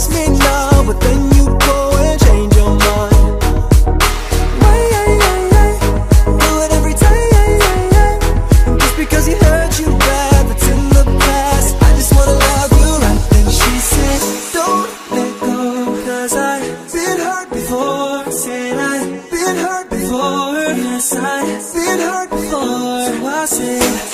trust me now, but then you go and change your mind. Why, do it every time. Just because he hurt you bad, that's in the past. I just wanna love you right then. She said, Don't let go, cause I've been hurt before. Said I've been hurt before. Yes, I've been hurt before. So I said,